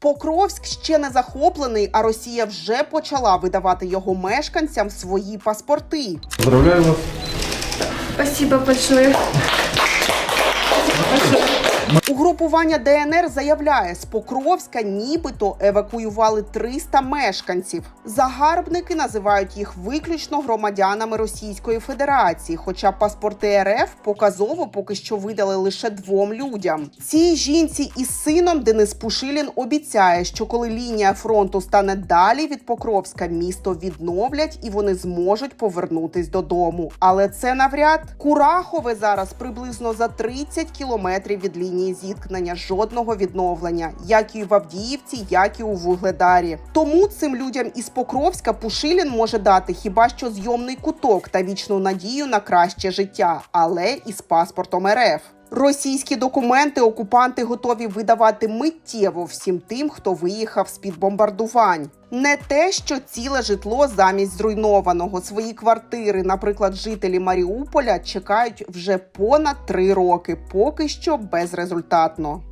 Покровськ ще не захоплений, а Росія вже почала видавати його мешканцям свої паспорти. Поздравляю вас. Спасибо большое. Угрупування ДНР заявляє, з Покровська нібито евакуювали 300 мешканців. Загарбники називають їх виключно громадянами Російської Федерації, хоча паспорти РФ показово поки що видали лише двом людям. Цій жінці із сином Денис Пушилін обіцяє, що коли лінія фронту стане далі від Покровська, місто відновлять і вони зможуть повернутись додому. Але це навряд Курахове зараз приблизно за 30 кілометрів від лінії зіткнення жодного відновлення, як і в Авдіївці, як і у Вугледарі. Тому цим людям із Покровська Пушилін може дати хіба що зйомний куток та вічну надію на краще життя, але із паспортом РФ. Російські документи окупанти готові видавати миттєво всім тим, хто виїхав з під бомбардувань. Не те, що ціле житло замість зруйнованого свої квартири, наприклад, жителі Маріуполя чекають вже понад три роки, поки що безрезультатно.